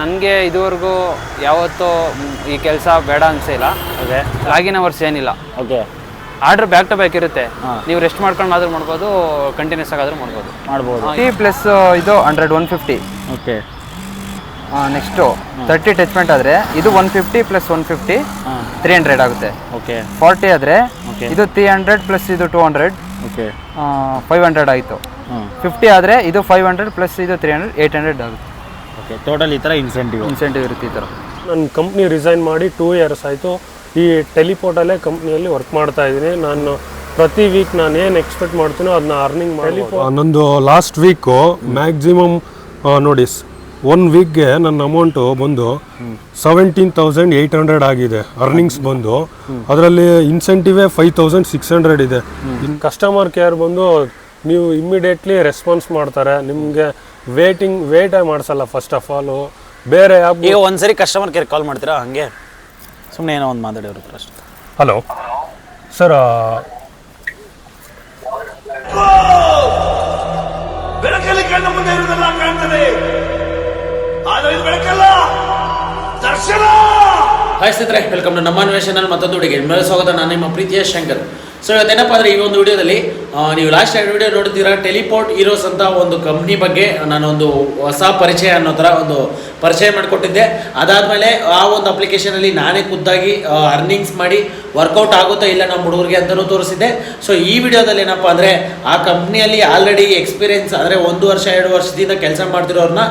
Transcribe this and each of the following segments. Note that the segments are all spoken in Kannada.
ನನಗೆ ಇದುವರೆಗೂ ಯಾವತ್ತೂ ಈ ಕೆಲಸ ಬೇಡ ಅನಿಸಿಲ್ಲ. ಅದೇ ಲಾಗಿನ್ ಅವರ್ಸ್ ಏನಿಲ್ಲ. Okay order back to back ಇರುತ್ತೆ. ನೀವು ರೆಸ್ಟ್ ಮಾಡ್ಕೊಂಡು ಆದ್ರೂ ಮಾಡ್ಬೋದು ಕಂಟಿನ್ಯೂಸ್ ಆಗಾದ್ರೂ ಮಾಡ್ಬೋದು. ಮಾಡ್ಬೋದು. ಟಿ ಪ್ಲಸ್ ಇದು hundred one fifty okay next thirty ಟಚ್ಮೆಂಟ್ ಆದರೆ ಇದು one fifty plus one fifty three hundred ಆಗುತ್ತೆ. ಓಕೆ ಫಾರ್ಟಿ ಆದರೆ. ಇದು ತ್ರೀ ಹಂಡ್ರೆಡ್ ಪ್ಲಸ್ ಇದು two hundred okay five hundred ಆಯಿತು. ಫಿಫ್ಟಿ ಆದರೆ ಇದು ಫೈವ್ ಹಂಡ್ರೆಡ್ ಪ್ಲಸ್ ಇದು ತ್ರೀ ಹಂಡ್ರೆಡ್ ಏಯ್ಟ್ ಹಂಡ್ರೆಡ್ ಆಗುತ್ತೆ. ಓಕೆ ಟೋಟಲ್ ಈ ಥರ ಇನ್ಸೆಂಟಿವ್ ಇನ್ಸೆಂಟಿವ್ ಇರುತ್ತೆ ಈ ಥರ ನನ್ನ ಕಂಪ್ನಿ ರಿಸೈನ್ ಮಾಡಿ ಟೂ ಇಯರ್ಸ್ ಆಯಿತು. ಈ ಟೆಲಿಪೋರ್ಟಲ್ಲೇ ಕಂಪ್ನಿಯಲ್ಲಿ ವರ್ಕ್ ಮಾಡ್ತಾ ಇದ್ದೀನಿ. ನಾನು ಪ್ರತಿ ವೀಕ್ ನಾನು ಏನು ಎಕ್ಸ್ಪೆಕ್ಟ್ ಮಾಡ್ತೀನೋ ಅದನ್ನ ಅರ್ನಿಂಗ್ ಮಾಡಿ ನಂದು ಲಾಸ್ಟ್ ವೀಕು ಮ್ಯಾಕ್ಸಿಮಮ್ ನೋಡಿ ಒನ್ ವೀಕ್ಗೆ ನನ್ನ ಅಮೌಂಟು ಬಂದು ಸೆವೆಂಟೀನ್ ತೌಸಂಡ್ ಏಯ್ಟ್ ಹಂಡ್ರೆಡ್ ಆಗಿದೆ. ಅರ್ನಿಂಗ್ಸ್ ಬಂದು. ಅದರಲ್ಲಿ ಇನ್ಸೆಂಟಿವೇ ಫೈವ್ ತೌಸಂಡ್ ಸಿಕ್ಸ್ ಹಂಡ್ರೆಡ್ ಇದೆ. ಕಸ್ಟಮರ್ ಕೇರ್ ಬಂದು ನೀವು ಇಮ್ಮಿಡಿಯೇಟ್ಲಿ ರೆಸ್ಪಾನ್ಸ್ ಮಾಡ್ತಾರೆ. ನಿಮಗೆ ವೇಟಿಂಗ್ ವೇಟೇ ಮಾಡಿಸಲ್ಲ ಫಸ್ಟ್ ಆಫ್ ಆಲು ಬೇರೆ ಆ್ಯಪ್ ಈಗ ಒಂದ್ಸರಿ ಕಸ್ಟಮರ್ ಕೇರ್ ಕಾಲ್ ಮಾಡ್ತೀರಾ? ಹಂಗೆ? ಸುಮ್ಮನೆ ಏನೋ ಒಂದು ಮಾತಾಡಿ ಅವ್ರ ಹತ್ರ ಅಷ್ಟೇ ಹಲೋ ಸರ್ ಬೆಳಕಲ್ಲಿ ಕಣ್ಣ ಮುಂದೆ ಇರುವುದೆಲ್ಲ ಕಾಣ್ತದೆ. ಆದರೆ ಇದು ಬೆಳಕಲ್ಲ. ದರ್ಶನ! ಹಾಯ್ ಸ್ನೇಹಿತರೆ ವೆಲ್ಕಮ್ ಟು ನಮ್ಮ ಚಾನಲ್ ಮತ್ತೊಂದು ಹುಡುಗಿ ಮೇಲೆ ಸ್ವಾಗತ ನಾನು ನಿಮ್ಮ ಪ್ರೀತಿಯ ಶಂಕರ್. ಸೊ ಇವತ್ತೇನಪ್ಪ ಅಂದರೆ ಈ ಒಂದು ವಿಡಿಯೋದಲ್ಲಿ ನೀವು ಲಾಸ್ಟ್ ಎರಡು ವಿಡಿಯೋ ನೋಡ್ತೀರಾ ಟೆಲಿಪೋರ್ಟ್ ಇರೋಸ್ ಅಂತ ಒಂದು ಕಂಪ್ನಿ ಬಗ್ಗೆ ನಾನೊಂದು ಹೊಸ ಪರಿಚಯ ಅನ್ನೋ ಥರ ಒಂದು ಪರಿಚಯ ಮಾಡಿಕೊಟ್ಟಿದ್ದೆ. ಅದಾದಮೇಲೆ ಆ ಒಂದು ಅಪ್ಲಿಕೇಶನಲ್ಲಿ ನಾನೇ ಖುದ್ದಾಗಿ ಅರ್ನಿಂಗ್ಸ್ ಮಾಡಿ ವರ್ಕೌಟ್ ಆಗುತ್ತಾ ಇಲ್ಲ ನಮ್ಮ ಹುಡುಗರಿಗೆ ಅಂತಲೂ ತೋರಿಸಿದ್ದೆ. ಸೊ ಈ ವಿಡಿಯೋದಲ್ಲಿ ಏನಪ್ಪ ಅಂದರೆ ಆ ಕಂಪ್ನಿಯಲ್ಲಿ ಆಲ್ರೆಡಿ ಎಕ್ಸ್ಪೀರಿಯನ್ಸ್ ಅಂದರೆ ಒಂದು ವರ್ಷ, ಎರಡು ವರ್ಷದಿಂದ ಕೆಲಸ ಮಾಡ್ತಿರೋರನ್ನ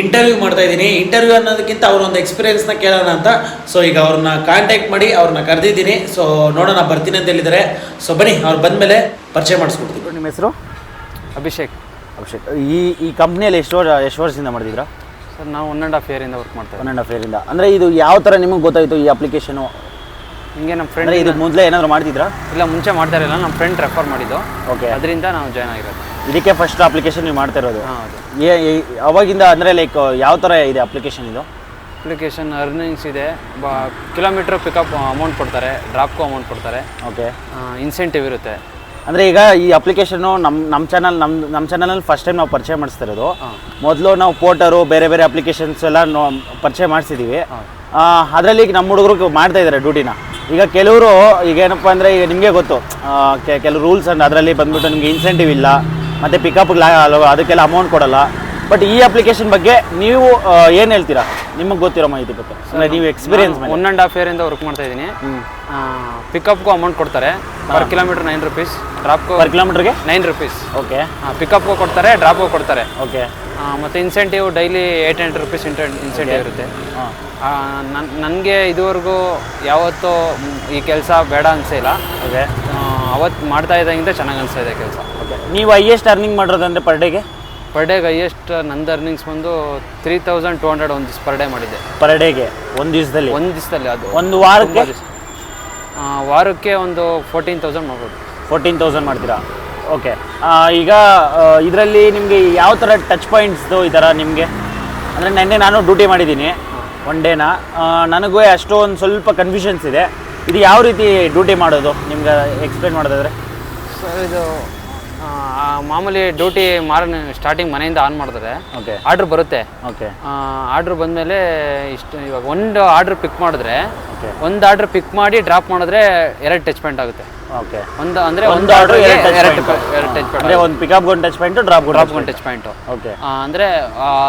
ಇಂಟರ್ವ್ಯೂ ಮಾಡ್ತಾ ಇದ್ದೀನಿ. ಇಂಟರ್ವ್ಯೂ ಅನ್ನೋದಕ್ಕಿಂತ ಅವ್ರ ಒಂದು ಎಕ್ಸ್ಪೀರಿಯನ್ಸ್ನ ಕೇಳೋಣ ಅಂತ. ಸೊ ಈಗ ಅವ್ರನ್ನ ಕಾಂಟ್ಯಾಕ್ಟ್ ಮಾಡಿ ಅವ್ರನ್ನ ಕರೆದಿದ್ದೀನಿ. ಸೊ ನೋಡೋಣ ಬರ್ತೀನಿ ಅಂತ ಹೇಳಿದ್ದಾರೆ. ಸೊ ಬನ್ನಿ ಅವ್ರು ಬಂದಮೇಲೆ ಪರಿಚಯ ಮಾಡಿಸ್ಕೊಡ್ತೀನಿ. ನಿಮ್ಮ ಹೆಸರು? ಅಭಿಷೇಕ್. ಅಭಿಷೇಕ್. ಈ ಈ ಕಂಪ್ನಿಯಲ್ಲಿ ಎಷ್ಟು ವರ್ಷ ಎಷ್ಟು ವರ್ಷದಿಂದ ಮಾಡಿದ್ರ ಸರ್ ನಾವು ಒನ್ ಆ್ಯಂಡ್ ಹಾಫ್ ಇಯರಿಂದ ವರ್ಕ್ ಮಾಡ್ತೇವೆ ಒನ್ ಆ್ಯಂಡ್ ಹಾಫ್ ಇಯರಿಂದ ಅಂದರೆ ಇದು ಯಾವ ಥರ ನಿಮಗೆ ಗೊತ್ತಾಯಿತು ಈ ಅಪ್ಲಿಕೇಶನು ಹಿಂಗೆ ನಮ್ಮ ಅಂದರೆ ಫ್ರೆಂಡ್ ಇದು ಮೊದಲೇ ಏನಾದರೂ ಮಾಡ್ತಿದ್ರಾ? ಇಲ್ಲ ಮುಂಚೆ ಮಾಡ್ತಾ ಇರಲಿಲ್ಲ. ನಮ್ಮ ಫ್ರೆಂಡ್ ರೆಫರ್ ಮಾಡಿದ್ದು. ಓಕೆ ಅದರಿಂದ ನಾವು ಜಾಯ್ನ್ ಆಗಿರೋದು. ಇದಕ್ಕೆ ಫಸ್ಟ್ ಅಪ್ಲಿಕೇಶನ್ ನೀವು ಮಾಡ್ತಾ ಇರೋದು. ಏ ಏ- ಅವಾಗಿಂದ ಅಂದರೆ ಲೈಕ್ ಯಾವ ಥರ ಇದೆ ಅಪ್ಲಿಕೇಶನ್ ಇದು? ಅಪ್ಲಿಕೇಶನ್ ಅರ್ನಿಂಗ್ಸ್ ಇದೆ. ಬ ಕಿಲೋಮೀಟ್ರ್ ಪಿಕಪ್ ಅಮೌಂಟ್ ಕೊಡ್ತಾರೆ ಡ್ರಾಪ್ಗೂ ಅಮೌಂಟ್ ಕೊಡ್ತಾರೆ. ಓಕೆ ಇನ್ಸೆಂಟಿವ್ ಇರುತ್ತೆ. ಅಂದರೆ ಈಗ ಈ ಅಪ್ಲಿಕೇಶನ್ನು ನಮ್ಮ ನಮ್ಮ ಚಾನಲ್ ನಮ್ಮ ನಮ್ಮ ಚಾನಲಲ್ಲಿ ಫಸ್ಟ್ ಟೈಮ್ ನಾವು ಪರಿಚಯ ಮಾಡಿಸ್ತಾ ಇರೋದು. ಮೊದಲು ನಾವು ಪೋರ್ಟರು ಬೇರೆ ಬೇರೆ ಅಪ್ಲಿಕೇಶನ್ಸ್ ಎಲ್ಲ ನೋ ಪರಿಚಯ ಮಾಡಿಸಿದ್ದೀವಿ ಅದರಲ್ಲಿ ಈಗ ನಮ್ಮ ಹುಡುಗರು ಮಾಡ್ತಾ ಇದ್ದಾರೆ ಡ್ಯೂಟಿನ ಈಗ ಕೆಲವರು ಈಗ ಏನಪ್ಪ ಅಂದರೆ ಈಗ ನಿಮಗೆ ಗೊತ್ತು. ಆ, ಕೆ- ಕೆಲವು ರೂಲ್ಸ್ ಅಂಡ್ ಅದರಲ್ಲಿ ಬಂದ್ಬಿಟ್ಟು ನಿಮಗೆ ಇನ್ಸೆಂಟಿವ್ ಇಲ್ಲ. ಮತ್ತು ಪಿಕಪ್ಗೆ ಅದಕ್ಕೆಲ್ಲ ಅಮೌಂಟ್ ಕೊಡಲ್ಲ. ಬಟ್ ಈ ಅಪ್ಲಿಕೇಶನ್ ಬಗ್ಗೆ ನೀವು ಏನು ಹೇಳ್ತೀರಾ? ನಿಮಗೆ ಗೊತ್ತಿರೋ ಮಾಹಿತಿ ಬಗ್ಗೆ. ಅಂದರೆ ನೀವು ಎಕ್ಸ್ಪೀರಿಯನ್ಸ್ ಒನ್ ಆ್ಯಂಡ್ ಹಾಫ್ ಇಯರಿಂದ ವರ್ಕ್ ಮಾಡ್ತಾ ಇದ್ದೀನಿ. ಪಿಕಪ್ಗೂ ಅಮೌಂಟ್ ಕೊಡ್ತಾರೆ. ಪರ್ ಕಿಲೋಮೀಟರ್ ನೈನ್ ರುಪೀಸ್ ಡ್ರಾಪ್ಗೂ ಪರ್ ಕಿಲೋಮೀಟರ್ಗೆ ನೈನ್ ರುಪೀಸ್ ಓಕೆ ಪಿಕಪ್ಗೂ ಕೊಡ್ತಾರೆ ಡ್ರಾಪ್ಗೂ ಕೊಡ್ತಾರೆ. ಓಕೆ ಮತ್ತು incentive daily eight hundred rupees incentive ಇರುತ್ತೆ. ಹಾಂ. ನನಗೆ ಇದುವರೆಗೂ ಯಾವತ್ತೂ ಈ ಕೆಲಸ ಬೇಡ ಅನಿಸಿಲ್ಲ ಅವತ್ತು ಮಾಡ್ತಾ ಇದ್ದಂಗೆ ಚೆನ್ನಾಗಿ ಅನಿಸ್ತಾ ಇದೆ ಕೆಲಸ. ಓಕೆ. ನೀವು ಹೈಯೆಸ್ಟ್ ಅರ್ನಿಂಗ್ ಮಾಡಿರೋದಂದ್ರೆ ಪರ್ ಡೇಗೆ ಪರ್ ಡೇಗೆ ಹೈಯೆಸ್ಟ್ ನಂದು ಅರ್ನಿಂಗ್ಸ್ ಬಂದು ತ್ರೀ ತೌಸಂಡ್ ಟು ಹಂಡ್ರೆಡ್ ಒಂದು ದಿವಸ ಪರ್ ಡೇ ಮಾಡಿದ್ದೆ. ಪರ್ ಡೇಗೆ ಒಂದು ದಿವಸದಲ್ಲಿ? ಒಂದು ದಿವಸದಲ್ಲಿ ಅದು. ಒಂದು ವಾರಕ್ಕೆ? ಆ, ವಾರಕ್ಕೆ ಒಂದು ಫೋರ್ಟೀನ್ ತೌಸಂಡ್ ಮಾಡ್ಬೋದು. ಫೋರ್ಟೀನ್ ತೌಸಂಡ್ ಮಾಡ್ತೀರಾ? ಓಕೆ. ಈಗ ಇದರಲ್ಲಿ ನಿಮಗೆ ಯಾವ ಥರ ಟಚ್ ಪಾಯಿಂಟ್ಸ್ದು ಈ ಥರ ನಿಮಗೆ? ಅಂದರೆ ನೆನ್ನೆ ನಾನು ಡ್ಯೂಟಿ ಮಾಡಿದ್ದೀನಿ ಒನ್ ಡೇನ ನನಗೂ ಅಷ್ಟೊಂದು ಸ್ವಲ್ಪ ಕನ್ಫ್ಯೂಷನ್ಸ್ ಇದೆ. ಇದು ಯಾವ ರೀತಿ ಡ್ಯೂಟಿ ಮಾಡೋದು? ನಿಮ್ಗೆ ಎಕ್ಸ್ಪ್ಲೇನ್ ಮಾಡೋದಾದ್ರೆ? ಸರ್ ಇದು ಮಾಮೂಲಿ ಡ್ಯೂಟಿ ಮಾರನ್ ಸ್ಟಾರ್ಟಿಂಗ್ ಮನೆಯಿಂದ ಆನ್ ಮಾಡಿದ್ರೆ ಓಕೆ ಆರ್ಡ್ರ್ ಬರುತ್ತೆ. ಓಕೆ ಆರ್ಡ್ರ್ ಬಂದಮೇಲೆ ಇಷ್ಟು ಇವಾಗ ಒಂದು ಆರ್ಡ್ರ್ ಪಿಕ್ ಮಾಡಿದ್ರೆ ಒಂದು ಆರ್ಡ್ರ್ ಪಿಕ್ ಮಾಡಿ ಡ್ರಾಪ್ ಮಾಡಿದ್ರೆ ಎರಡು ಟಚ್ ಪಾಯಿಂಟ್ ಆಗುತ್ತೆ. ಓಕೆ ಒಂದು ಅಂದರೆ ಒಂದು ಆರ್ಡರ್ ಎರಡು ಟಚ್ ಪಾಯಿಂಟ್ ಅಂದರೆ ಒಂದು ಪಿಕಪ್ ಒಂದು ಟಚ್ ಪಾಯಿಂಟು ಡ್ರಾಪ್ ಡ್ರಾಪ್ ಒಂದು ಟಚ್ ಪಾಯಿಂಟ್ ಓಕೆ ಅಂದರೆ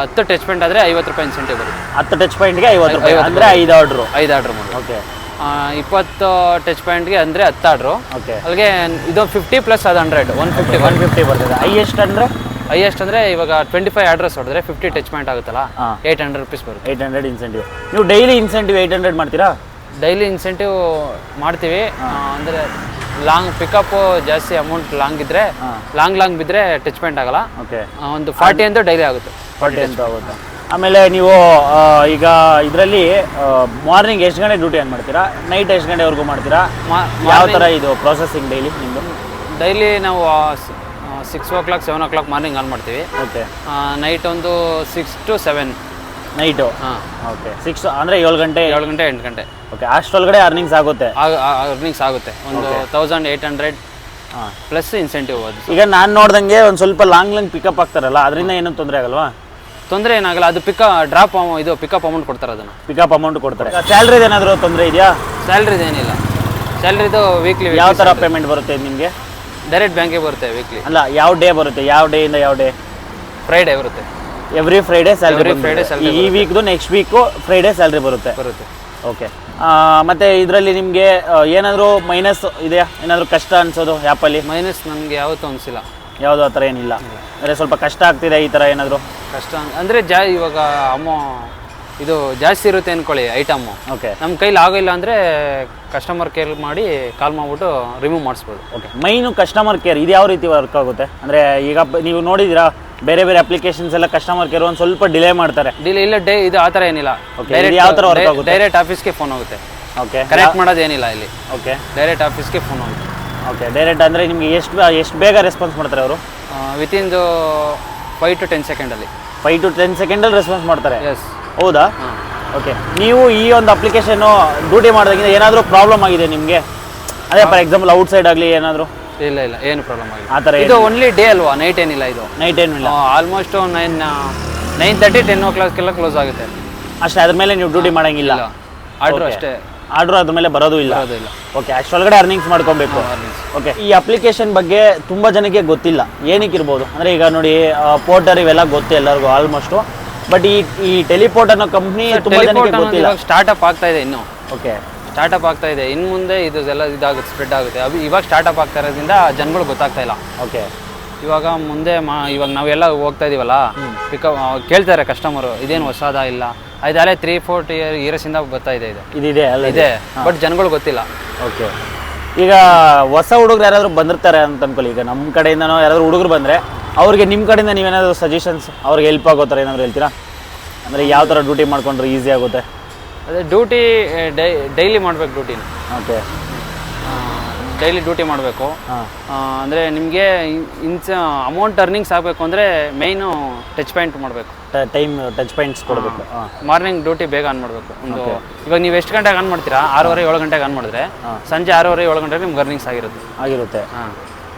ಹತ್ತು ಟಚ್ ಪಾಯಿಂಟ್ ಆದರೆ ಐವತ್ತು ರೂಪಾಯಿ ಇನ್ಸೆಂಟಿವ್ ಬರುತ್ತೆ. ಹತ್ತು ಟಚ್ ಪಾಯಿಂಟ್ಗೆ ಐವತ್ತು ರೂಪಾಯಿ. ಅಂದರೆ ಐದು ಆರ್ಡ್ರು ಐದು ಆರ್ಡ್ರ್ ಮಾಡಿ ಓಕೆ ಇಪ್ಪತ್ತು ಟಚ್ ಪಾಯಿಂಟ್ಗೆ ಅಂದರೆ ಹತ್ತು ಆರ್ಡ್ರು ಓಕೆ ಅಲ್ಲಿಗೆ ಇದು ಫಿಫ್ಟಿ ಪ್ಲಸ್ ಅದು hundred one fifty one fifty ಬರ್ತದೆ. ಹೈಯೆಸ್ಟ್ ಅಂದರೆ? ಹೈಯೆಸ್ಟ್ ಅಂದರೆ ಇವಾಗ ಟ್ವೆಂಟಿ ಫೈವ್ ಆರ್ಡ್ರಸ್ ಹೊಡೆದ್ರೆ ಫಿಫ್ಟಿ ಟಚ್ ಪಾಯಿಂಟ್ ಆಗುತ್ತಲ್ಲ. ಏಯ್ಟ್ ಹಂಡ್ರೆಡ್ ರುಪೀಸ್ ಬರುತ್ತೆ. ಏಯ್ಟ್ ಹಂಡ್ರೆಡ್ ಇನ್ಸೆಂಟಿವ್ ನೀವು ಡೈಲಿ ಇನ್ಸೆಂಟಿವ್ ಏಯ್ಟ್ ಹಂಡ್ರೆಡ್ ಮಾಡ್ತೀರಾ? ಡೈಲಿ ಇನ್ಸೆಂಟಿವ್ ಮಾಡ್ತೀವಿ. ಅಂದರೆ ಲಾಂಗ್ ಪಿಕಪ್ ಜಾಸ್ತಿ ಅಮೌಂಟ್ ಲಾಂಗ್ ಇದ್ದರೆ ಲಾಂಗ್ ಲಾಂಗ್ ಬಿದ್ದರೆ ಟಚ್ ಪಾಯಿಂಟ್ ಆಗಲ್ಲ. ಓಕೆ ಒಂದು ಫಾರ್ಟಿ ಅಂತೂ ಡೈಲಿ ಆಗುತ್ತೆ. ಫಾರ್ಟಿ ಅಂತ ಆಗುತ್ತೆ? ಆಮೇಲೆ ನೀವು ಈಗ ಇದರಲ್ಲಿ ಮಾರ್ನಿಂಗ್ ಎಷ್ಟು ಗಂಟೆ ಡ್ಯೂಟಿ ಏನು ಮಾಡ್ತೀರಾ? ನೈಟ್ ಎಷ್ಟು ಗಂಟೆವರೆಗೂ ಮಾಡ್ತೀರಾ? ಯಾವ ಥರ ಇದು ಪ್ರೊಸೆಸಿಂಗ್ ಡೈಲಿ ನಿಮ್ಮದು ಡೈಲಿ ನಾವು six o'clock seven o'clock morning on ಮಾಡ್ತೀವಿ. ಓಕೆ ನೈಟ್ ಒಂದು ಸಿಕ್ಸ್ ಟು ಸೆವೆನ್ ನೈಟು ಹಾಂ. ಓಕೆ ಸಿಕ್ಸ್ ಅಂದರೆ ಏಳು ಗಂಟೆ? ಏಳು ಗಂಟೆ ಎಂಟು ಗಂಟೆ. ಓಕೆ ಅಷ್ಟೊಳಗಡೆ ಅರ್ನಿಂಗ್ಸ್ ಆಗುತ್ತೆ? ಅರ್ನಿಂಗ್ಸ್ ಆಗುತ್ತೆ. ಒಂದು ತೌಸಂಡ್ ಏಯ್ಟ್ ಹಂಡ್ರೆಡ್ ಹಾಂ. ಪ್ಲಸ್ ಇನ್ಸೆಂಟಿವ್ ಅದು ಈಗ ನಾನು ನೋಡ್ದಂಗೆ ಒಂದು ಸ್ವಲ್ಪ ಲಾಂಗ್ ಲಾಂಗ್ ಪಿಕಪ್ ಆಗ್ತಾರಲ್ಲ ಅದರಿಂದ ಏನೂ ತೊಂದರೆ ಆಗಲ್ವಾ? ತೊಂದರೆ ಏನಾಗಲ್ಲ ಅದು ಪಿಕ ಡ್ರಾಪ್ ಇದು ಪಿಕಪ್ ಅಮೌಂಟ್ ಕೊಡ್ತಾರೆ ಅದನ್ನು. ಪಿಕಪ್ ಅಮೌಂಟ್ ಕೊಡ್ತಾರೆ. ಸ್ಯಾಲ್ರಿದು ಏನಾದರೂ ತೊಂದರೆ ಇದೆಯಾ? ಸ್ಯಾಲ್ರಿದು ಏನಿಲ್ಲ. ಸ್ಯಾಲ್ರಿದು ವೀಕ್ಲಿ ಯಾವ ಥರ ಪೇಮೆಂಟ್ ಬರುತ್ತೆ ನಿಮಗೆ? ಡೈರೆಕ್ಟ್ ಬ್ಯಾಂಕಿಗೆ ಬರುತ್ತೆ ವೀಕ್ಲಿ ಅಲ್ಲ ಯಾವ ಡೇ ಬರುತ್ತೆ? ಯಾವ ಡೇ ಇಂದ ಯಾವ ಡೇ ಫ್ರೈಡೇ ಬರುತ್ತೆ. Every Friday salary Friday salary ಈ ವೀಕ್ದು ನೆಕ್ಸ್ಟ್ ವೀಕು ಫ್ರೈಡೇ ಸ್ಯಾಲ್ರಿ ಬರುತ್ತೆ. ಬರುತ್ತೆ. ಓಕೆ ಮತ್ತೆ ಇದರಲ್ಲಿ ನಿಮಗೆ ಏನಾದರೂ ಮೈನಸ್ ಇದೆಯಾ? ಏನಾದರೂ ಕಷ್ಟ ಅನ್ಸೋದು ಆ್ಯಪಲ್ಲಿ ಮೈನಸ್ ನನಗೆ ಯಾವತ್ತೂ ಅನಿಸಿಲ್ಲ. ಯಾವುದೋ ಆ ಥರ ಏನಿಲ್ಲ. ಅಂದರೆ ಸ್ವಲ್ಪ ಕಷ್ಟ ಆಗ್ತಿದೆ ಈ ಥರ ಏನಾದರೂ? ಕಷ್ಟ ಅಂದರೆ ಜಾ ಇವಾಗ ಅಮೋ ಇದು ಜಾಸ್ತಿ ಇರುತ್ತೆ ಅಂದ್ಕೊಳ್ಳಿ ಐಟಮು. ಓಕೆ ನಮ್ಮ ಕೈಲಿ ಆಗೋಲ್ಲ ಅಂದರೆ ಕಸ್ಟಮರ್ ಕೇರ್ ಮಾಡಿ ಕಾಲ್ ಮಾಡಿಬಿಟ್ಟು ರಿಮೂವ್ ಮಾಡಿಸ್ಬೋದು. ಓಕೆ ಮೈನು ಕಸ್ಟಮರ್ ಕೇರ್ ಇದು ಯಾವ ರೀತಿ ವರ್ಕ್ ಆಗುತ್ತೆ? ಅಂದರೆ ಈಗ ನೀವು ನೋಡಿದ್ದೀರಾ ಬೇರೆ ಬೇರೆ ಅಪ್ಲಿಕೇಶನ್ಸ್ ಎಲ್ಲ ಕಸ್ಟಮರ್ ಕೇರ್ ಒಂದು ಸ್ವಲ್ಪ ಡಿಲೇ ಮಾಡ್ತಾರೆ. ಡಿಲೇ ಇಲ್ಲ ಡೇ ಇದು ಆ ಥರ ಏನಿಲ್ಲ. ಓಕೆ ಯಾವ ಥರ ವರ್ಕ್ ಆಗುತ್ತೆ? ಡೈರೆಕ್ಟ್ ಆಫೀಸ್ಗೆ ಫೋನ್ ಹೋಗುತ್ತೆ. ಓಕೆ ಕನೆಕ್ಟ್ ಮಾಡೋದೇನಿಲ್ಲ ಇಲ್ಲಿ. ಓಕೆ ಡೈರೆಕ್ಟ್ ಆಫೀಸ್ಗೆ ಫೋನ್ ಹೋಗುತ್ತೆ. ಓಕೆ ಡೈರೆಕ್ಟ್ ಅಂದರೆ ನಿಮಗೆ ಎಷ್ಟು ಎಷ್ಟು ಬೇಗ ರೆಸ್ಪಾನ್ಸ್ ಮಾಡ್ತಾರೆ ಅವರು? ವಿತಿನ್ದು ಫೈವ್ ಟು ಟೆನ್ ಸೆಕೆಂಡಲ್ಲಿ ಫೈವ್ ಟು ಟೆನ್ ಸೆಕೆಂಡಲ್ಲಿ ರೆಸ್ಪಾನ್ಸ್ ಮಾಡ್ತಾರೆ? ಎಸ್ ಹೌದಾ? ಓಕೆ ನೀವು ಈ ಒಂದು ಅಪ್ಲಿಕೇಶನ್ನು ಡ್ಯೂಟಿ ಮಾಡಿದಾಗಿಂದ ಏನಾದರೂ ಪ್ರಾಬ್ಲಮ್ ಆಗಿದೆ ನಿಮಗೆ? ಅದೇ ಫಾರ್ ಎಕ್ಸಾಂಪಲ್ ಔಟ್ ಸೈಡ್ ಆಗಲಿ ಏನಾದರೂ? ಇಲ್ಲ ಇಲ್ಲ ಏನು ಪ್ರಾಬ್ಲಮ್ ಆಗಿಲ್ಲ. ಆ ಥರ ಇದು ಓನ್ಲಿ ಡೇ ಅಲ್ವಾ? ನೈಟ್ ಏನಿಲ್ಲ ಇದು? ನೈಟ್ ಏನಿಲ್ಲ almost nine nine thirty ten ಓ ಕ್ಲಾಕ್ಗೆಲ್ಲ ಕ್ಲೋಸ್ ಆಗುತ್ತೆ. ಅಷ್ಟೇ ಅದ್ರ ಮೇಲೆ ನೀವು ಡ್ಯೂಟಿ ಮಾಡೋಂಗಿಲ್ಲ. ಆರ್ಡ್ರ್ ಅಷ್ಟೇ. ಆರ್ಡ್ರ್ ಅದ್ರ ಮೇಲೆ ಬರೋದು ಇಲ್ಲ. ಓಕೆ ಇಲ್ಲ. ಓಕೆ ಅಷ್ಟೊಳಗಡೆ ಅರ್ನಿಂಗ್ಸ್ ಮಾಡ್ಕೊಬೇಕು. ಓಕೆ ಈ ಅಪ್ಲಿಕೇಶನ್ ಬಗ್ಗೆ ತುಂಬಾ ಜನಕ್ಕೆ ಗೊತ್ತಿಲ್ಲ. ಏನಕ್ಕೆ ಇರ್ಬೋದು ಅಂದರೆ ಈಗ ನೋಡಿ ಪೋರ್ಟರ್ ಇವೆಲ್ಲ ಗೊತ್ತು ಎಲ್ಲರಿಗೂ ಆಲ್ಮೋಸ್ಟು ಬಟ್ ಈ ಈ ಟೆಲಿಪೋರ್ಟ್ ಅನ್ನೋ ಕಂಪ್ನಿ ತುಂಬ ಜನಕ್ಕೆ ಗೊತ್ತಿಲ್ಲ. ಸ್ಟಾರ್ಟ್ ಸ್ಟಾರ್ಟ್ಅಪ್ ಆಗ್ತಾ ಇದೆ ಇನ್ನು. ಓಕೆ ಸ್ಟಾರ್ಟ್ಅಪ್ ಆಗ್ತಾ ಇದೆ. ಇನ್ನು ಮುಂದೆ ಇದು ಎಲ್ಲ ಇದಾಗುತ್ತೆ ಸ್ಪ್ರೆಡ್ ಆಗುತ್ತೆ. ಅದು ಇವಾಗ ಸ್ಟಾರ್ಟಪ್ ಆಗ್ತಾ ಇರೋದ್ರಿಂದ ಜನಗಳು ಗೊತ್ತಾಗ್ತಾ ಇಲ್ಲ. ಓಕೆ ಇವಾಗ ಮುಂದೆ ಮಾ ಇವಾಗ ನಾವೆಲ್ಲ ಹೋಗ್ತಾ ಇದೀವಲ್ಲ? ಪಿಕಪ್ ಕೇಳ್ತಾರೆ ಕಸ್ಟಮರು ಇದೇನು ಹೊಸದ ಇಲ್ಲ? ಅದಲ್ಲೇ ತ್ರೀ ಫೋರ್ಟ್ ಇಯರ್ ಇಂದ ಬರ್ತಾ ಇದೆ ಇದು. ಇದಿದೆ ಅಲ್ಲ ಇದೆ? ಬಟ್ ಜನಗಳು ಗೊತ್ತಿಲ್ಲ. ಓಕೆ. ಈಗ ಹೊಸ ಹುಡುಗರು ಯಾರಾದರೂ ಬಂದಿರ್ತಾರೆ ಅಂತ ಅನ್ಕೊಳ್ಳಿ. ಈಗ ನಮ್ಮ ಕಡೆಯಿಂದನೋ ಯಾರಾದರೂ ಹುಡುಗರು ಬಂದರೆ ಅವ್ರಿಗೆ ನಿಮ್ಮ ಕಡೆಯಿಂದ ನೀವೇನಾದರೂ ಸಜೆಷನ್ಸ್ ಅವ್ರಿಗೆ ಹೆಲ್ಪ್ ಆಗೋ ಥರ ಏನಾದರೂ ಹೇಳ್ತೀರಾ? ಅಂದರೆ ಯಾವ ಥರ ಡ್ಯೂಟಿ ಮಾಡ್ಕೊಂಡ್ರೆ ಈಸಿ ಆಗುತ್ತೆ? ಅದೇ ಡ್ಯೂಟಿ ಡೈಲಿ ಮಾಡ್ಬೇಕು ಡ್ಯೂಟಿನ ಓಕೆ ಡೈಲಿ ಡ್ಯೂಟಿ ಮಾಡಬೇಕು. ಅಂದರೆ ನಿಮಗೆ ಇನ್ಸ ಅಮೌಂಟ್ ಅರ್ನಿಂಗ್ಸ್ ಆಗಬೇಕು ಅಂದರೆ ಮೇಯ್ನು ಟಚ್ ಪಾಯಿಂಟ್ ಮಾಡಬೇಕು. ಟೈಮ್ ಟಚ್ ಪಾಯಿಂಟ್ಸ್ ಕೊಡಬೇಕು. ಮಾರ್ನಿಂಗ್ ಡ್ಯೂಟಿ ಬೇಗ ಆನ್ ಮಾಡಬೇಕು. ಒಂದು ಇವಾಗ ನೀವು ಎಷ್ಟು ಗಂಟೆಗೆ ಆನ್ ಮಾಡ್ತೀರಾ? ಆರೂವರೆ ಏಳು ಗಂಟೆಗೆ ಆನ್ ಮಾಡಿದ್ರೆ ಸಂಜೆ ಆರೂವರೆ ಏಳು ಗಂಟೆಗೆ ನಿಮ್ಗೆ ಅರ್ನಿಂಗ್ಸ್ ಆಗಿರುತ್ತೆ. ಆಗಿರುತ್ತೆ. ಹಾಂ.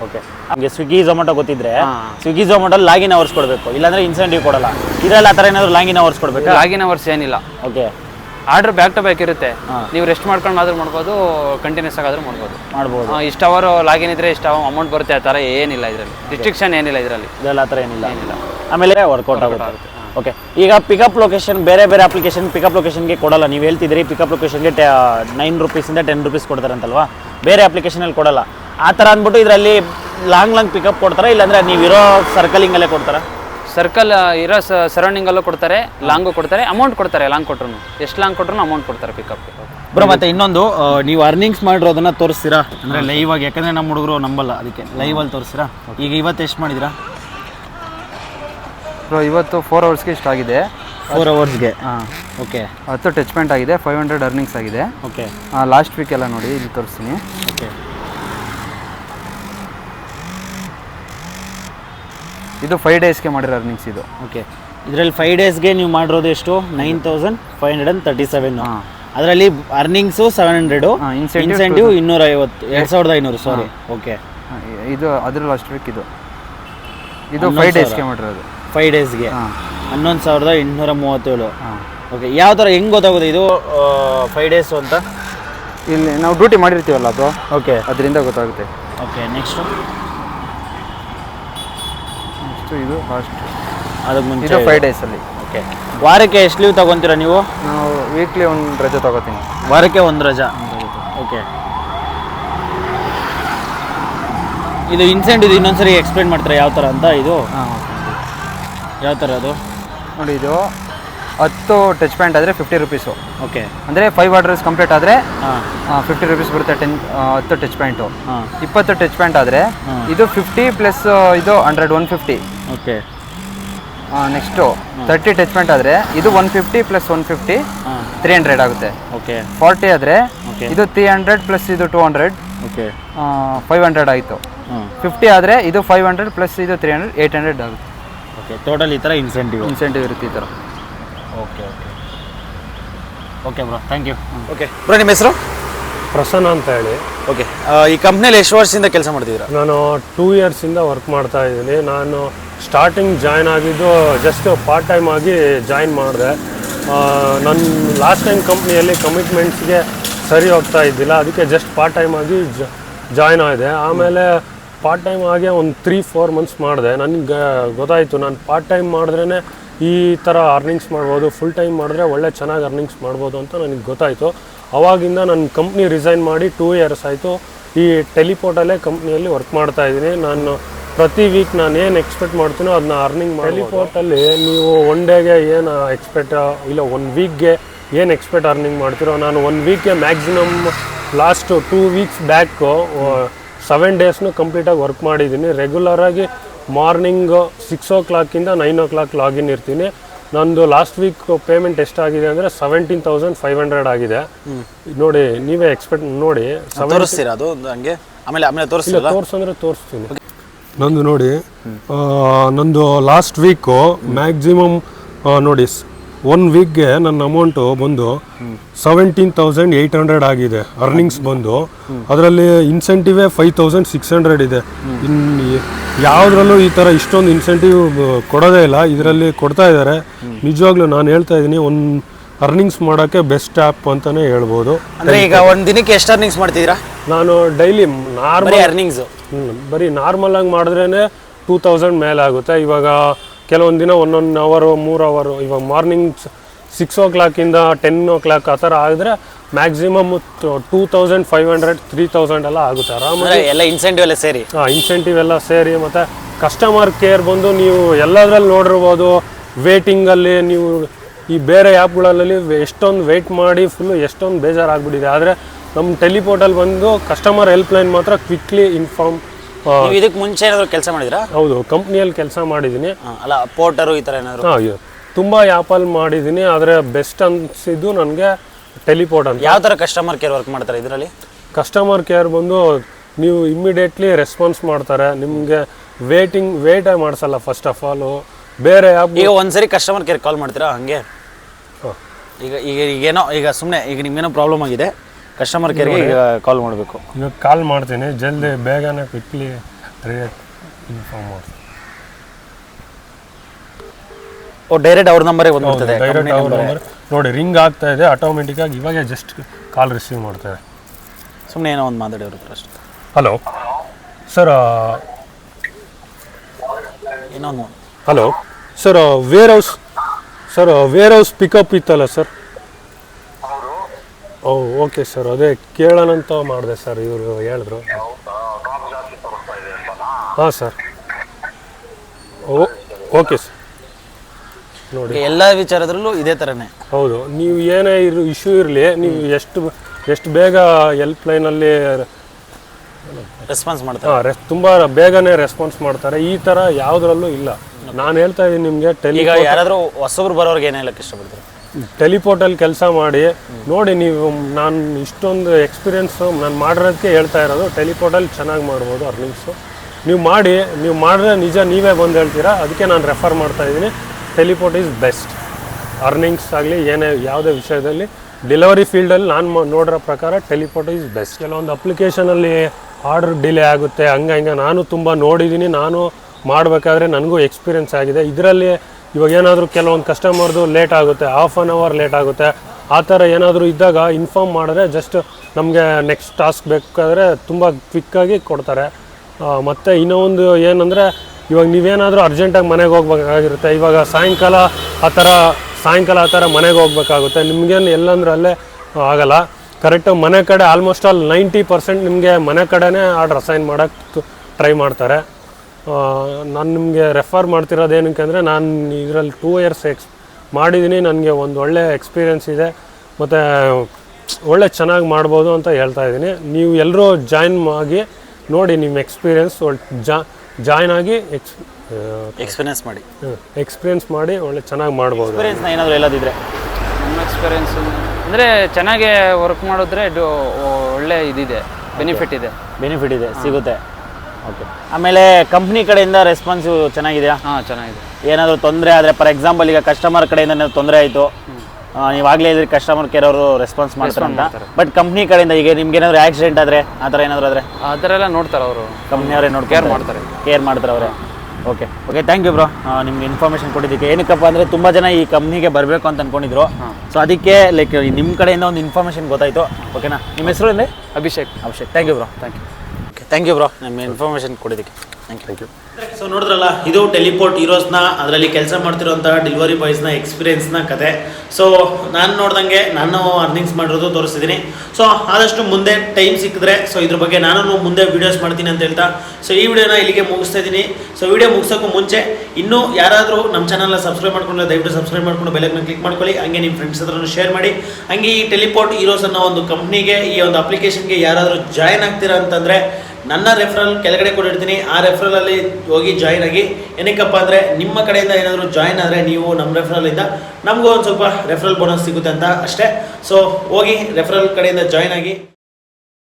ಓಕೆ ನಮಗೆ ಸ್ವಿಗ್ಗಿ ಝೊಮ್ಯಾಟೊ ಗೊತ್ತಿದ್ರೆ. ಸ್ವಿಗ್ಗಿ ಝೊಮ್ಯಾಟೊಲ್ಲಿ ಲಾಗಿನ್ ಅವರ್ಸ್ ಕೊಡಬೇಕು. ಇಲ್ಲಾಂದ್ರೆ ಇನ್ಸೆಂಟಿವ್ ಕೊಡಲ್ಲ. ಇದರಲ್ಲಿ ಆ ಥರ ಏನಾದರೂ ಲಾಗಿನ್ ಅವರ್ಸ್ ಕೊಡಬೇಕು? ಲಾಗಿನ್ ಅವರ್ಸ್ ಏನಿಲ್ಲ. Okay order back to back ಇರುತ್ತೆ. ನೀವು ರೆಸ್ಟ್ ಮಾಡ್ಕೊಂಡು ಆದ್ರೂ ಮಾಡ್ಬೋದು ಕಂಟಿನ್ಯೂಸ್ ಆಗಾದ್ರೂ ಮಾಡ್ಬೋದು. ಮಾಡ್ಬೋದು. ಇಷ್ಟು ಅವರು ಲಾಗಿನ್ ಇದ್ರೆ ಇಷ್ಟು ಅಮೌಂಟ್ ಬರುತ್ತೆ ಆ ಥರ ಏನಿಲ್ಲ ಇದರಲ್ಲಿ. ರಿಸ್ಟ್ರಿಕ್ಷನ್ ಏನಿಲ್ಲ ಇದರಲ್ಲಿ. ಇದೆಲ್ಲ ಆ ಥರ ಏನಿಲ್ಲ. ಏನಿಲ್ಲ. ಆಮೇಲೆ ವರ್ಕೌಟ್ ಆಗುತ್ತೆ. ಓಕೆ ಈಗ ಪಿಕಪ್ ಲೊಕೇಶನ್ ಬೇರೆ ಬೇರೆ ಅಪ್ಲಿಕೇಶನ್ ಪಿಕಪ್ ಲೊಕೇಶನ್ಗೆ ಕೊಡಲ್ಲ. ನೀವು ಹೇಳ್ತಿದ್ರಿ ಪಿಕಪ್ ಲೊಕೇಶನ್ಗೆ ನೈನ್ ರುಪೀಸಿಂದ ಟೆನ್ ರುಪೀಸ್ ಕೊಡ್ತಾರಂತಲ್ವಾ? ಬೇರೆ ಅಪ್ಲಿಕೇಶನಲ್ಲಿ ಕೊಡಲ್ಲ. ಆ ಥರ ಅಂದ್ಬಿಟ್ಟು ಇದರಲ್ಲಿ ಲಾಂಗ್ ಲಾಂಗ್ ಪಿಕಪ್ ಕೊಡ್ತಾರಾ? ಇಲ್ಲಾಂದ್ರೆ ನೀವಿರೋ ಸರ್ಕಲಿಂಗಲ್ಲೇ ಕೊಡ್ತಾರಾ? ಸರ್ಕಲ್ ಇರೋ ಸರೌಂಡಿಂಗಲ್ಲೂ ಕೊಡ್ತಾರೆ ಲಾಂಗು ಕೊಡ್ತಾರೆ ಅಮೌಂಟ್ ಕೊಡ್ತಾರೆ ಲಾಂಗ್ ಕೊಟ್ರು ಎಷ್ಟು ಲಾಂಗ್ ಕೊಟ್ರು ಅಮೌಂಟ್ ಕೊಡ್ತಾರೆ ಪಿಕಪ್ ಬ್ರೋ ಮತ್ತೆ ಇನ್ನೊಂದು ನೀವು ಅರ್ನಿಂಗ್ಸ್ ಮಾಡಿರೋದನ್ನ ತೋರಿಸ್ತೀರಾ? ಅಂದರೆ ಲೈವ್ ಆಗಿ ಯಾಕಂದ್ರೆ ನಮ್ಮ ಹುಡುಗರು ನಂಬಲ್ಲ ಅದಕ್ಕೆ. ಲೈವ್ ಅಲ್ಲಿ ತೋರಿಸ್ತೀರಾ? ಈಗ ಇವತ್ತು ಎಷ್ಟು ಮಾಡಿದಿರಾ ಬ್ರೋ ಇವತ್ತು ಫೋರ್ ಅವರ್ಸ್ಗೆ ಇಷ್ಟ ಆಗಿದೆ. ಫೋರ್ ಅವರ್ಸ್ಗೆ ಹಾಂ. ಓಕೆ ಹತ್ತು ಟಚ್ಮೆಂಟ್ ಪಾಯಿಂಟ್ ಆಗಿದೆ ಫೈವ್ ಹಂಡ್ರೆಡ್ ಅರ್ನಿಂಗ್ಸ್ ಆಗಿದೆ. ಓಕೆ ಲಾಸ್ಟ್ ವೀಕ್ ಎಲ್ಲ ನೋಡಿ ಇಲ್ಲಿ ತೋರಿಸ್ತೀನಿ. ಓಕೆ ಇದು ಫೈವ್ ಡೇಸ್ಗೆ ಮಾಡಿರೋ ಅರ್ನಿಂಗ್ಸ್ ಇದು. ಓಕೆ ಇದರಲ್ಲಿ ಫೈವ್ ಡೇಸ್ಗೆ ನೀವು ಮಾಡಿರೋದು ಎಷ್ಟು? Nine thousand five hundred and thirty seven. ಅದರಲ್ಲಿ ಅರ್ನಿಂಗ್ಸು ಸೆವೆನ್ ಹಂಡ್ರೆಡು ಇನ್ಸೆಂಟಿವ್ ಇನ್ನೂರ ಐವತ್ತು ಎರಡು ಸಾವಿರದ ಐನೂರು ಸಾರಿ ಓಕೆ ಇದು ಅದ್ರಲ್ಲಿ ಅಷ್ಟು ವೀಕ್ ಇದು. ಫೈವ್. ಡೇಸ್ಗೆ ಮಾಡಿರೋದು. ಫೈವ್ ಡೇಸ್ಗೆ ಹನ್ನೊಂದು ಸಾವಿರದ ಎಂಟುನೂರ ಮೂವತ್ತೇಳು. ಹಾಂ. ಓಕೆ ಯಾವ ಥರ ಹೆಂಗೆ ಗೊತ್ತಾಗೋದು ಇದು ಫೈವ್ ಡೇಸು ಅಂತ? ಇಲ್ಲಿ ನಾವು ಡ್ಯೂಟಿ ಮಾಡಿರ್ತೀವಲ್ಲ ಅದು? ಓಕೆ ಅದರಿಂದ ಗೊತ್ತಾಗುತ್ತೆ. ಓಕೆ ನೆಕ್ಸ್ಟು ಇದು ಫಾಸ್ಟ್ ಅದಕ್ಕೆ ಮುಂಚೆ ಇದು ಫೈವ್ ಡೇಸಲ್ಲಿ ಓಕೆ ವಾರಕ್ಕೆ ಎಷ್ಟು ಲೀವ್ ತಗೊಂತೀರಾ ನೀವು? ನಾವು ವೀಕ್ಲಿ ಒಂದು ರಜೆ ತಗೋತೀನಿ. ವಾರಕ್ಕೆ ಒಂದು ರಜಾ. ಓಕೆ ಇದು ಇನ್ಸೆಂಟ್ ಇದು ಇನ್ನೊಂದ್ಸರಿ ಎಕ್ಸ್ಪ್ಲೇನ್ ಮಾಡ್ತಾರೆ ಯಾವ ಥರ ಅಂತ ಇದು? ಹಾಂ ಯಾವ ಥರ ಅದು? ನೋಡಿ ಇದು ಹತ್ತು ಟಚ್ ಪ್ಯಾಂಟ್ ಆದರೆ ಫಿಫ್ಟಿ ರುಪೀಸು ಓಕೆ ಅಂದರೆ ಫೈವ್ ಆರ್ಡರ್ಸ್ ಕಂಪ್ಲೀಟ್ ಆದರೆ ಹಾಂ. ಫಿಫ್ಟಿ ರುಪೀಸ್ ಬರುತ್ತೆ ಟೆನ್ ಹತ್ತು ಟಚ್ ಪ್ಯಾಂಟು ಹಾಂ. ಇಪ್ಪತ್ತು ಟಚ್ ಪ್ಯಾಂಟ್ ಆದರೆ ಇದು ಫಿಫ್ಟಿ ಪ್ಲಸ್ ಇದು hundred one fifty okay next thirty ಟಚ್ಮೆಂಟ್ ಆದರೆ ಇದು one fifty plus one fifty three hundred ಆಗುತ್ತೆ. ಓಕೆ ಫಾರ್ಟಿ ಆದರೆ. ಇದು ತ್ರೀ ಹಂಡ್ರೆಡ್ ಪ್ಲಸ್ ಇದು two hundred okay five hundred ಆಯಿತು. ಫಿಫ್ಟಿ ಆದರೆ ಇದು ಫೈವ್ ಹಂಡ್ರೆಡ್ ಪ್ಲಸ್ ಇದು ತ್ರೀ ಹಂಡ್ರೆಡ್ ಏಯ್ಟ್ ಹಂಡ್ರೆಡ್ ಆಗುತ್ತೆ. ಓಕೆ ಟೋಟಲ್ ಈ ಥರ ಇನ್ಸೆಂಟಿವ್ ಇನ್ಸೆಂಟಿವ್ ಇರುತ್ತೆ ಈ ಥರ okay okay okay bro thank you okay bro ನಿಮ್ಮ ಹೆಸರು? ಪ್ರಸನ್ನ ಅಂತ ಹೇಳಿ. ಓಕೆ ಈ ಕಂಪ್ನಿಯಲ್ಲಿ ಎಷ್ಟು ವರ್ಷದಿಂದ ಕೆಲಸ ಮಾಡ್ತಿದ್ದೀರಾ? ನಾನು ಟೂ ಇಯರ್ಸಿಂದ ವರ್ಕ್ ಮಾಡ್ತಾ ಇದ್ದೀನಿ. ನಾನು ಸ್ಟಾರ್ಟಿಂಗ್ ಜಾಯ್ನ್ ಆಗಿದ್ದು ಜಸ್ಟ್ ಪಾರ್ಟ್ ಟೈಮ್ ಆಗಿ ಜಾಯ್ನ್ ಮಾಡಿದೆ. ನನ್ನ ಲಾಸ್ಟ್ ಟೈಮ್ ಕಂಪ್ನಿಯಲ್ಲಿ ಕಮಿಟ್ಮೆಂಟ್ಸ್ಗೆ ಸರಿ ಹೋಗ್ತಾ ಇದ್ದಿಲ್ಲ. ಅದಕ್ಕೆ ಜಸ್ಟ್ ಪಾರ್ಟ್ ಟೈಮ್ ಆಗಿ ಜಾಯ್ನ್ ಆಗಿದೆ ಆಮೇಲೆ ಪಾರ್ಟ್ ಟೈಮ್ ಆಗಿ ಒಂದು ತ್ರೀ ಫೋರ್ ಮಂತ್ಸ್ ಮಾಡಿದೆ. ನನಗೆ ಗೊತ್ತಾಯಿತು. ನಾನು ಪಾರ್ಟ್ ಟೈಮ್ ಮಾಡಿದ್ರೇ ಈ ಥರ ಅರ್ನಿಂಗ್ಸ್ ಮಾಡ್ಬೋದು ಫುಲ್ ಟೈಮ್ ಮಾಡಿದ್ರೆ ಒಳ್ಳೆ ಚೆನ್ನಾಗಿ ಅರ್ನಿಂಗ್ಸ್ ಮಾಡ್ಬೋದು ಅಂತ ನನಗೆ ಗೊತ್ತಾಯಿತು. ಅವಾಗಿಂದ ನನ್ನ ಕಂಪ್ನಿ ರಿಸೈನ್ ಮಾಡಿ ಟೂ ಇಯರ್ಸ್ ಆಯಿತು. ಈ ಟೆಲಿಪೋರ್ಟಲ್ಲೇ ಕಂಪ್ನಿಯಲ್ಲಿ ವರ್ಕ್ ಮಾಡ್ತಾ ಇದ್ದೀನಿ. ನಾನು ಪ್ರತಿ ವೀಕ್ ನಾನು ಏನು ಎಕ್ಸ್ಪೆಕ್ಟ್ ಮಾಡ್ತೀನೋ ಅದನ್ನ ಅರ್ನಿಂಗ್ ಟೆಲಿಪೋರ್ಟಲ್ಲಿ ನೀವು ಒನ್ ಡೇಗೆ ಏನು ಎಕ್ಸ್ಪೆಕ್ಟ್ ಇಲ್ಲ ಒನ್ ವೀಕ್ಗೆ ಏನು ಎಕ್ಸ್ಪೆಕ್ಟ್ ಅರ್ನಿಂಗ್ ಮಾಡ್ತೀರೋ? ನಾನು one ವೀಕ್ಗೆ maximum last two weeks back seven ಡೇಸ್ನು ಕಂಪ್ಲೀಟಾಗಿ ವರ್ಕ್ ಮಾಡಿದ್ದೀನಿ. ರೆಗ್ಯುಲರಾಗಿ ಮಾರ್ನಿಂಗ್ ಸಿಕ್ಸ್ ಓ ಕ್ಲಾಕಿಂದ ನೈನ್ ಓ ಕ್ಲಾಕ್ ಲಾಗಿನ್ ಇರ್ತೀನಿ. ನಂದು ಲಾಸ್ಟ್ ವೀಕ್ ಪೇಮೆಂಟ್ ಎಷ್ಟಾಗಿದೆ ಅಂದರೆ ಸೆವೆಂಟೀನ್ ತೌಸಂಡ್ ಫೈವ್ ಹಂಡ್ರೆಡ್ ಆಗಿದೆ. ನೋಡಿ ನೀವೇ ಎಕ್ಸ್ಪೆಕ್ಟ್ ನೋಡಿ ತೋರಿಸ್ತೀರಾ ಅದು? ಒಂದು ಹಂಗೆ? ಆಮೇಲೆ ಆಮೇಲೆ ತೋರಿಸ್ತೀರಾ ತೋರ್ಸಂದ್ರೆ ತೋರಿಸ್ತೀನಿ. ನಂದು ನೋಡಿ ಆ, ನಂದು ಲಾಸ್ಟ್ ವೀಕು ಮ್ಯಾಕ್ಸಿಮಮ್ ನೋಡಿ ಒನ್ ವೀಕ್ಗೆ ನನ್ನ ಅಮೌಂಟು ಬಂದು ಸೆವೆಂಟೀನ್ ತೌಸಂಡ್ ಏಯ್ಟ್ ಹಂಡ್ರೆಡ್ ಆಗಿದೆ. ಅರ್ನಿಂಗ್ಸ್ ಬಂದು. ಅದರಲ್ಲಿ ಇನ್ಸೆಂಟಿವೇ ಫೈವ್ ತೌಸಂಡ್ ಸಿಕ್ಸ್ ಹಂಡ್ರೆಡ್ ಇದೆ. ಇನ್ನು ಯಾವುದ್ರಲ್ಲೂ ಈ ಥರ ಇಷ್ಟೊಂದು ಇನ್ಸೆಂಟಿವ್ ಕೊಡೋದೇ ಇಲ್ಲ. ಇದರಲ್ಲಿ ಕೊಡ್ತಾ ಇದ್ದಾರೆ. ನಿಜವಾಗ್ಲೂ ನಾನು ಹೇಳ್ತಾ ಇದ್ದೀನಿ ಒನ್ ಅರ್ನಿಂಗ್ಸ್ ಮಾಡೋಕ್ಕೆ ಬೆಸ್ಟ್ ಆ್ಯಪ್ ಅಂತಲೇ ಹೇಳ್ಬೋದು. ಅಂದರೆ ಈಗ ಒಂದು ದಿನಕ್ಕೆ ಎಷ್ಟು ಅರ್ನಿಂಗ್ಸ್ ಮಾಡ್ತಿದ್ದೀರಾ? ನಾನು ಡೈಲಿ ನಾರ್ಮಲ್ ಅರ್ನಿಂಗ್ಸ್. ಬರೀ ನಾರ್ಮಲ್ ಆಗಿ ಮಾಡಿದ್ರೇ ಟೂ ತೌಸಂಡ್ ಮೇಲೆ ಆಗುತ್ತೆ. ಇವಾಗ ಕೆಲವೊಂದು ದಿನ ಒಂದೊಂದು ಅವರು ಮೂರು ಅವರು ಇವಾಗ ಮಾರ್ನಿಂಗ್ ಸಿಕ್ಸ್ ಓ ಕ್ಲಾಕಿಂದ ಟೆನ್ ಓ ಕ್ಲಾಕ್ ಆ ಥರ ಆದರೆ maximum two thousand five hundred three thousand ಎಲ್ಲ ಆಗುತ್ತೆ. ಆರಾಮಾಗಿ ಎಲ್ಲ ಇನ್ಸೆಂಟಿವ್ ಎಲ್ಲ ಸೇರಿ? ಇನ್ಸೆಂಟಿವ್ ಎಲ್ಲ ಸೇರಿ ಮತ್ತು ಕಸ್ಟಮರ್ ಕೇರ್ ಬಂದು ನೀವು ಎಲ್ಲದರಲ್ಲಿ ನೋಡಿರ್ಬೋದು ವೇಟಿಂಗಲ್ಲಿ ನೀವು ಈ ಬೇರೆ ಆ್ಯಪ್ಗಳಲ್ಲಿ ಎಷ್ಟೊಂದು ವೆಯ್ಟ್ ಮಾಡಿ ಫುಲ್ಲು ಎಷ್ಟೊಂದು ಬೇಜಾರಾಗ್ಬಿಟ್ಟಿದೆ ಆದರೆ ನಮ್ಮ ಟೆಲಿಪೋರ್ಟಲ್ಲಿ ಬಂದು ಕಸ್ಟಮರ್ ಹೆಲ್ಪ್ಲೈನ್ ಮಾತ್ರ ಕ್ವಿಕ್ಲಿ ಇನ್ಫಾರ್ಮ್ ನೀವು ಇದಕ್ಕೆ ಮುಂಚೆ ಏನಾದರೂ ಕೆಲಸ ಮಾಡಿದ್ರಾ ಹೌದು ಕಂಪ್ನಿಯಲ್ಲಿ ಕೆಲಸ ಮಾಡಿದ್ದೀನಿ. ಅಲ್ಲ ಪೋರ್ಟರು ಈ ಥರ ಏನಾದರೂ? ಹಾಂ ತುಂಬ ಆ್ಯಪಲ್ಲಿ ಮಾಡಿದ್ದೀನಿ ಆದರೆ ಬೆಸ್ಟ್ ಅನಿಸಿದ್ದು ನನಗೆ ಟೆಲಿಪೋರ್ಟ್ ಅಂತ. ಯಾವ ಥರ ಕಸ್ಟಮರ್ ಕೇರ್ ವರ್ಕ್ ಮಾಡ್ತಾರೆ ಇದರಲ್ಲಿ? ಕಸ್ಟಮರ್ ಕೇರ್ ಬಂದು ನೀವು ಇಮ್ಮಿಡಿಯೇಟ್ಲಿ ರೆಸ್ಪಾನ್ಸ್ ಮಾಡ್ತಾರೆ. ನಿಮಗೆ ವೇಟಿಂಗ್ ವೇಟೇ ಮಾಡಿಸಲ್ಲ ಫಸ್ಟ್ ಆಫ್ ಆಲು ಬೇರೆ ಆ್ಯಪ್ ಈಗ ಒಂದ್ಸರಿ ಕಸ್ಟಮರ್ ಕೇರ್ ಕಾಲ್ ಮಾಡ್ತೀರಾ ಹಾಗೆ? ಈಗ ಈಗ ಈಗೇನೋ ಈಗ ಸುಮ್ಮನೆ ಈಗ ನಿಮ್ಗೇನೋ ಪ್ರಾಬ್ಲಮ್ ಆಗಿದೆ. ಕಸ್ಟಮರ್ ಕೇರ್ಗೆ ಈಗ ಕಾಲ್ ಮಾಡಬೇಕು. ಇವಾಗ ಕಾಲ್ ಮಾಡ್ತೀನಿ. ಜಲ್ದಿ ಬೇಗನೆ ಕ್ವಿಕ್ಲಿ ಇನ್ಫಾರ್ಮ್ ಮಾಡ್ತೀನಿ. ಓ ಡೈರೆಕ್ಟ್ ಅವ್ರ ನಂಬರೇ ಬಂದ್ಬಿಡ್ತದೆ ಡೈರೆಕ್ಟ್ ಅವ್ರ ನಂಬರ್ ನೋಡಿ ರಿಂಗ್ ಆಗ್ತಾ ಇದೆ ಆಟೋಮೆಟಿಕ್ಕಾಗಿ ಇವಾಗ ಜಸ್ಟ್ ಕಾಲ್ ರಿಸೀವ್ ಮಾಡ್ತಾರೆ. ಸುಮ್ಮನೆ ಏನೋ ಒಂದು ಮಾತಾಡಿ ಅವ್ರ ಹತ್ರ ಅಷ್ಟೇ ಹಲೋ ಸರ್ ಏನೋ ಒಂದು. Hello sir warehouse sir warehouse pickup ಇತ್ತಲ್ಲ ಸರ್ ಓ ಓಕೆ ಸರ್ ಅದೇ ಕೇಳೋಣಂತ ಮಾಡಿದೆ ಸರ್ ಇವರು ಹೇಳಿದ್ರು. ಹಾಂ ಸರ್ ಓ ಓಕೆ ಸರ್ ನೋಡಿ. ಎಲ್ಲ ವಿಚಾರದಲ್ಲೂ ಇದೇ ಥರನೇ ಹೌದು. ನೀವು ಏನೇ ಇರು ಇಶ್ಯೂ ಇರಲಿ ನೀವು ಎಷ್ಟು ಎಷ್ಟು ಬೇಗ ಹೆಲ್ಪ್ ಲೈನಲ್ಲಿ ರೆಸ್ಪಾನ್ಸ್ ಮಾಡ್ತಾರೆ. ಹಾಂ ರೆಸ್ ತುಂಬ ಬೇಗನೆ ರೆಸ್ಪಾನ್ಸ್ ಮಾಡ್ತಾರೆ. ಈ ಥರ ಯಾವುದ್ರಲ್ಲೂ ಇಲ್ಲ. ನಾನು ಹೇಳ್ತಾ ಇದ್ದೀನಿ ನಿಮಗೆ ಟೆಲಿ ಈಗ ಯಾರಾದರೂ ಹೊಸಬ್ರು ಬರೋರ್ಗೆ ಏನೇ ಹೇಳಕ್ಕೆ ಇಷ್ಟಪಡ್ತಾರೆ? ಟೆಲಿಪೋರ್ಟಲ್ಲಿ ಕೆಲಸ ಮಾಡಿ ನೋಡಿ ನೀವು, ನಾನು ಇಷ್ಟೊಂದು ಎಕ್ಸ್ಪೀರಿಯನ್ಸು ನಾನು ಮಾಡಿರೋದಕ್ಕೆ ಹೇಳ್ತಾ ಇರೋದು ಟೆಲಿಪೋರ್ಟಲ್ಲಿ ಚೆನ್ನಾಗಿ ಮಾಡ್ಬೋದು ಅರ್ನಿಂಗ್ಸು ನೀವು ಮಾಡಿ, ನೀವು ಮಾಡಿದ್ರೆ ನಿಜ ನೀವೇ ಬಂದು ಹೇಳ್ತೀರಾ ಅದಕ್ಕೆ ನಾನು ರೆಫರ್ ಮಾಡ್ತಾ ಇದ್ದೀನಿ. ಟೆಲಿಪೋರ್ಟ್ ಈಸ್ ಬೆಸ್ಟ್ ಅರ್ನಿಂಗ್ಸ್ ಆಗಲಿ, ಏನೇ ಯಾವುದೇ ವಿಷಯದಲ್ಲಿ ಡೆಲಿವರಿ ಫೀಲ್ಡಲ್ಲಿ ನಾನು ನೋಡಿರೋ ಪ್ರಕಾರ ಟೆಲಿಪೋರ್ಟ್ ಈಸ್ ಬೆಸ್ಟ್ ಕೆಲವೊಂದು ಅಪ್ಲಿಕೇಶನಲ್ಲಿ ಆರ್ಡರ್ ಡಿಲೇ ಆಗುತ್ತೆ, ಹಂಗೆ ಹಿಂಗೆ, ನಾನು ತುಂಬ ನೋಡಿದ್ದೀನಿ ನಾನು ಮಾಡಬೇಕಾದ್ರೆ ನನಗೂ ಎಕ್ಸ್ಪೀರಿಯೆನ್ಸ್ ಆಗಿದೆ. ಇದರಲ್ಲಿ ಇವಾಗ ಏನಾದರೂ ಕೆಲವೊಂದು ಕಸ್ಟಮರ್ದು ಲೇಟ್ ಆಗುತ್ತೆ ಹಾಫ್ ಆನ್ ಅವರ್ ಲೇಟ್ ಆಗುತ್ತೆ ಆ ಥರ ಏನಾದರೂ ಇದ್ದಾಗ ಇನ್ಫಾರ್ಮ್ ಮಾಡಿದ್ರೆ ಜಸ್ಟ್ ನಮಗೆ ನೆಕ್ಸ್ಟ್ ಟಾಸ್ಕ್ ಬೇಕಾದರೆ ತುಂಬ ಕ್ವಿಕ್ಕಾಗಿ ಕೊಡ್ತಾರೆ. ಮತ್ತು ಇನ್ನೊಂದು ಇನ್ನೂ ಒಂದು ಏನಂದರೆ, ಇವಾಗ ನೀವೇನಾದರೂ ಅರ್ಜೆಂಟಾಗಿ ಮನೆಗೆ ಹೋಗ್ಬೇಕಾಗಿರುತ್ತೆ. ಇವಾಗ ಸಾಯಂಕಾಲ ಆ ಥರ, ಸಾಯಂಕಾಲ ಆ ಥರ ಮನೆಗೆ ಹೋಗ್ಬೇಕಾಗುತ್ತೆ. ನಿಮಗೇನು ಎಲ್ಲಂದ್ರೆ ಅಲ್ಲೇ ಆಗಲ್ಲ. ಕರೆಕ್ಟು ಮನೆ ಕಡೆ ಆಲ್ಮೋಸ್ಟ್ ಆಲ್ ನೈಂಟಿ ಪರ್ಸೆಂಟ್ ನಿಮಗೆ ಮನೆ ಕಡೆನೇ ಆರ್ಡ್ರ್ ಅಸೈನ್ ಮಾಡೋಕ್ಕೆ ಟ್ರೈ ಮಾಡ್ತಾರೆ. ನಾನು ನಿಮಗೆ ರೆಫರ್ ಮಾಡ್ತಿರೋದು ಏನಕ್ಕೆ ಅಂದರೆ, ನಾನು ಇದರಲ್ಲಿ ಟೂ ಇಯರ್ಸ್ ಎಕ್ಸ್ ಮಾಡಿದ್ದೀನಿ ನನಗೆ ಒಂದು ಒಳ್ಳೆ ಎಕ್ಸ್ಪೀರಿಯೆನ್ಸ್ ಇದೆ ಮತ್ತು ಒಳ್ಳೆ ಚೆನ್ನಾಗಿ ಮಾಡ್ಬೋದು ಅಂತ ಹೇಳ್ತಾ ಇದ್ದೀನಿ. ನೀವು ಎಲ್ಲರೂ ಜಾಯಿನ್ ಆಗಿ ನೋಡಿ ನಿಮ್ಮ ಎಕ್ಸ್ಪೀರಿಯೆನ್ಸ್ ಜಾ ಜಾಯ್ನ್ ಆಗಿ ಎಕ್ಸ್ ಎಕ್ಸ್ಪೀರಿಯನ್ಸ್ ಮಾಡಿ. ಎಕ್ಸ್ಪೀರಿಯೆನ್ಸ್ ಮಾಡಿ ಒಳ್ಳೆ ಚೆನ್ನಾಗಿ ಮಾಡ್ಬೋದು. ಎಕ್ಸ್ಪೀರಿಯನ್ಸ್ನ ಏನಾದರೂ ಇಲ್ಲದಿದ್ರೆ ನಮ್ಮ ಎಕ್ಸ್ಪೀರಿಯನ್ಸ್ ಅಂದರೆ ಚೆನ್ನಾಗಿ ವರ್ಕ್ ಮಾಡಿದ್ರೆ ಇದು ಒಳ್ಳೆ ಇದಿದೆ ಬೆನಿಫಿಟ್ ಇದೆ. ಬೆನಿಫಿಟ್ ಇದೆ ಸಿಗುತ್ತೆ. ಓಕೆ ಆಮೇಲೆ ಕಂಪ್ನಿ ಕಡೆಯಿಂದ ರೆಸ್ಪಾನ್ಸು ಚೆನ್ನಾಗಿದೆಯಾ? ಹಾಂ ಚೆನ್ನಾಗಿದೆ. ಏನಾದರೂ ತೊಂದರೆ ಆದರೆ ಫಾರ್ ಎಕ್ಸಾಂಪಲ್ ಈಗ ಕಸ್ಟಮರ್ ಕಡೆಯಿಂದ ಏನಾದ್ರು ತೊಂದರೆ ಆಯಿತು ನೀವಾಗಲೇ ಇದ್ರೆ ಕಸ್ಟಮರ್ ಕೇರ್ ಅವರು ರೆಸ್ಪಾನ್ಸ್ ಮಾಡ್ತಾರೆ ಅಂತ. ಬಟ್ ಕಂಪ್ನಿ ಕಡೆಯಿಂದ ಈಗ ನಿಮ್ಗೆ ಏನಾದ್ರು ಆಕ್ಸಿಡೆಂಟ್ ಆದರೆ ಆ ಥರ ಏನಾದರೂ ಆದರೆ? ಆ ಥರ ಎಲ್ಲ ನೋಡ್ತಾರೆ ಅವರು. ಕಂಪ್ನಿಯವರೇ ನೋಡಿ ಕೇರ್ ಮಾಡ್ತಾರೆ. ಕೇರ್ ಮಾಡ್ತಾರೆ ಅವರೇ. Okay okay thank you bro ನಿಮ್ಗೆ ಇನ್ಫಾರ್ಮೇಷನ್ ಕೊಟ್ಟಿದ್ದಕ್ಕೆ. ಏನಕ್ಕಪ್ಪ ಅಂದರೆ ತುಂಬ ಜನ ಈ ಕಂಪ್ನಿಗೆ ಬರಬೇಕು ಅಂತ ಅನ್ಕೊಂಡಿದ್ರು. ಸೊ ಅದಕ್ಕೆ ಲೈಕ್ ನಿಮ್ಮ ಕಡೆಯಿಂದ ಒಂದು ಇನ್ಫಾರ್ಮೇಷನ್ ಗೊತ್ತಾಯಿತು. ಓಕೆನಾ ನಿಮ್ಮ ಹೆಸರು ಅಂದರೆ Abhishek. Abhishek. Thank you bro thank you thank you bro ನಿಮ್ಮ ಇನ್ಫಾರ್ಮೇಷನ್ ಕೊಡೋದಕ್ಕೆ thank you thank you so ನೋಡಿದ್ರಲ್ಲ, ಇದು ಟೆಲಿಪೋರ್ಟ್ ಹೀರೋಸ್ನ ಅದರಲ್ಲಿ ಕೆಲಸ ಮಾಡ್ತಿರೋವಂಥ ಡೆಲಿವರಿ ಬಾಯ್ಸ್ನ ಎಕ್ಸ್ಪೀರಿಯನ್ಸ್ನ ಕತೆ. ಸೊ ನಾನು ನೋಡ್ದಂಗೆ ನಾನು ಅರ್ನಿಂಗ್ಸ್ ಮಾಡಿರೋದು ತೋರಿಸಿದ್ದೀನಿ ಸೊ ಆದಷ್ಟು ಮುಂದೆ ಟೈಮ್ ಸಿಕ್ಕಿದ್ರೆ ಸೊ ಇದ್ರ ಬಗ್ಗೆ ನಾನು ಮುಂದೆ ವೀಡಿಯೋಸ್ ಮಾಡ್ತೀನಿ ಅಂತ ಹೇಳ್ತಾ ಸೊ ಈ ವಿಡಿಯೋನ ಇಲ್ಲಿಗೆ ಮುಗಿಸ್ತಾ ಇದ್ದೀನಿ ಸೊ ವಿಡಿಯೋ ಮುಗಿಸೋಕ್ಕೂ ಮುಂಚೆ, ಇನ್ನೂ ಯಾರಾದರೂ ನಮ್ಮ ಚಾನಲ್ನ ಸಬ್ಸ್ಕ್ರೈಬ್ ಮಾಡ್ಕೊಂಡು ದಯವಿಟ್ಟು ಸಬ್ಸ್ಕ್ರೈಬ್ ಮಾಡ್ಕೊಂಡು ಬೆಲ್ಲೈಕನ್ನ ಕ್ಲಿಕ್ ಮಾಡ್ಕೊಳ್ಳಿ. ಹಂಗೆ ನಿಮ್ಮ ಫ್ರೆಂಡ್ಸ್ ಹತ್ರನೂ ಶೇರ್ ಮಾಡಿ. ಹಂಗೆ ಈ ಟೆಲಿಪೋರ್ಟ್ ಹೀರೋಸ್ ಅನ್ನೋ ಒಂದು ಕಂಪ್ನಿಗೆ ಈ ಒಂದು ಅಪ್ಲಿಕೇಶನ್ಗೆ ಯಾರಾದರೂ ಜಾಯ್ನ್ ಆಗ್ತೀರಾ ಅಂತಂದರೆ ನನ್ನ ರೆಫರಲ್ ಕೆಳಗಡೆ ಕೊಟ್ಟಿರ್ತೀನಿ. ಆ ರೆಫರಲಲ್ಲಿ ಹೋಗಿ ಜಾಯ್ನ್ ಆಗಿ, ಏನಕ್ಕಪ್ಪ ಅಂದರೆ ನಿಮ್ಮ ಕಡೆಯಿಂದ ಏನಾದರೂ ಜಾಯ್ನ್ ಆದರೆ ನೀವು ನಮ್ಮ ರೆಫರಲಿಂದ ನಮಗೂ ಒಂದು ಸ್ವಲ್ಪ ರೆಫರಲ್ ಬೋನಸ್ ಸಿಗುತ್ತೆ ಅಂತ ಅಷ್ಟೇ. ಸೊ ಹೋಗಿ ರೆಫರಲ್ ಕಡೆಯಿಂದ ಜಾಯ್ನ್ ಆಗಿ.